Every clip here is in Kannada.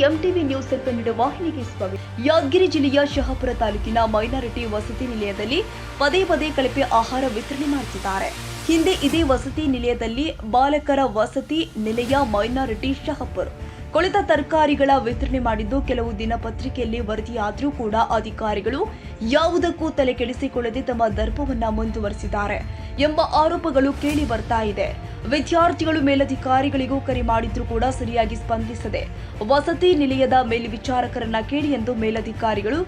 ರೆಡ್ ವಾಹಿನಿಗೆ ಸ್ವಾಗತ. ಯಾದಗಿರಿ ಜಿಲ್ಲೆಯ ಶಹಾಪುರ ತಾಲೂಕಿನ ಮೈನಾರಿಟಿ ವಸತಿ ನಿಲಯದಲ್ಲಿ ಪದೇ ಪದೇ ಕಳಪೆ ಆಹಾರ ವಿತರಣೆ ಮಾಡುತ್ತಿದ್ದಾರೆ ಹಿಂದೆ ಇದೇ ವಸತಿ ನಿಲಯದಲ್ಲಿ ಬಾಲಕರ ವಸತಿ ನಿಲಯ ಮೈನಾರಿಟಿ ಶಹಾಪುರ್. ಕೊಳೆತ ತರಕಾರಿಗಳ ವಿತರಣೆ ಮಾಡಿದ್ದು ಕೆಲವು ದಿನಪತ್ರಿಕೆಯಲ್ಲಿ ವರದಿಯಾದರೂ ಕೂಡ ಅಧಿಕಾರಿಗಳು ಯಾವುದಕ್ಕೂ ತಲೆ ಕೆಡಿಸಿಕೊಳ್ಳದೆ ತಮ್ಮ ದರ್ಪವನ್ನ ಮುಂದುವರೆಸಿದ್ದಾರೆ ಎಂಬ ಆರೋಪಗಳು ಕೇಳಿ ಬರ್ತಾ ಇದೆ. ವಿದ್ಯಾರ್ಥಿಗಳು ಮೇಲಧಿಕಾರಿಗಳಿಗೂ ಕರೆ ಮಾಡಿದ್ರೂ ಕೂಡ ಸರಿಯಾಗಿ ಸ್ಪಂದಿಸದೆ ವಸತಿ ನಿಲಯದ ಮೇಲ್ವಿಚಾರಕರನ್ನ ಕೇಳಿ ಎಂದು ಮೇಲಧಿಕಾರಿಗಳು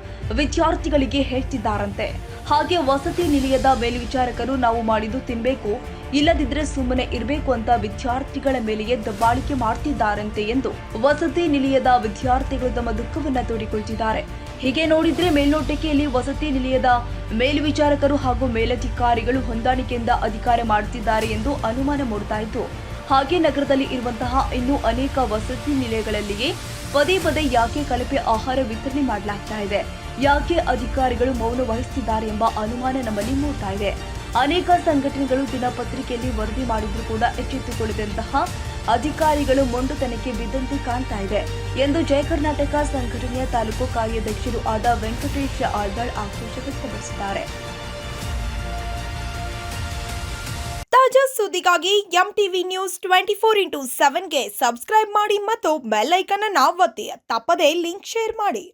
ವಿದ್ಯಾರ್ಥಿಗಳಿಗೆ ಹೇಳ್ತಿದ್ದಾರಂತೆ. ಹಾಗೆ ವಸತಿ ನಿಲಯದ ಮೇಲ್ವಿಚಾರಕರು ನಾವು ಮಾಡಿದ್ದು ತಿನ್ಬೇಕು, ಇಲ್ಲದಿದ್ರೆ ಸುಮ್ಮನೆ ಇರಬೇಕು ಅಂತ ವಿದ್ಯಾರ್ಥಿಗಳ ಮೇಲೆಯೇ ದಬ್ಬಾಳಿಕೆ ಮಾಡ್ತಿದ್ದಾರಂತೆ ಎಂದು ವಸತಿ ನಿಲಯದ ವಿದ್ಯಾರ್ಥಿಗಳು ತಮ್ಮ ದುಃಖವನ್ನು ತೋಡಿಕೊಳ್ತಿದ್ದಾರೆ. ಹೀಗೆ ನೋಡಿದ್ರೆ ಮೇಲ್ನೋಟಕ್ಕೆ ಇಲ್ಲಿ ವಸತಿ ನಿಲಯದ ಮೇಲ್ವಿಚಾರಕರು ಹಾಗೂ ಮೇಲಧಿಕಾರಿಗಳು ಹೊಂದಾಣಿಕೆಯಿಂದ ಅಧಿಕಾರ ಮಾಡುತ್ತಿದ್ದಾರೆ ಎಂದು ಅನುಮಾನ ಮೂಡ್ತಾ ಇತ್ತು. ಹಾಗೆ ನಗರದಲ್ಲಿ ಇರುವಂತಹ ಇನ್ನೂ ಅನೇಕ ವಸತಿ ನಿಲಯಗಳಲ್ಲಿಯೇ ಪದೇ ಪದೇ ಯಾಕೆ ಕಳಪೆ ಆಹಾರ ವಿತರಣೆ ಮಾಡಲಾಗ್ತಾ ಇದೆ? ಯಾಕೆ ಅಧಿಕಾರಿಗಳು ಮೌನ ವಹಿಸುತ್ತಿದ್ದಾರೆ ಎಂಬ ಅನುಮಾನ ನಮ್ಮಲ್ಲಿ ಮೂಡ್ತಾ ಇದೆ. ಅನೇಕ ಸಂಘಟನೆಗಳು ದಿನಪತ್ರಿಕೆಯಲ್ಲಿ ವರದಿ ಮಾಡಿದ್ರು ಕೂಡ ಎಚ್ಚೆತ್ತುಕೊಳ್ಳದಂತಹ ಅಧಿಕಾರಿಗಳು ಮೊಂಡುತನಕ್ಕೆ ಬಿದ್ದಂತೆ ಕಾಣ್ತಾ ಇದೆ ಎಂದು ಜಯ ಕರ್ನಾಟಕ ಸಂಘಟನೆಯ ತಾಲೂಕು ಕಾರ್ಯಾಧ್ಯಕ್ಷರು ಆದ ವೆಂಕಟೇಶ್ ಆಳ್ದಾಳ್ ಆಕ್ರೋಶ ವ್ಯಕ್ತಪಡಿಸಿದ್ದಾರೆ. ತಾಜಾ ಸುದ್ದಿಗಾಗಿ M TV news twenty four into ಸೆವೆನ್ಗೆ subscribe ಮಾಡಿ ಮತ್ತು ಬೆಲ್ ಐಕನ್ ಅನ್ನು ಒತ್ತಿ, ತಪ್ಪದೇ ಲಿಂಕ್ ಶೇರ್ ಮಾಡಿ.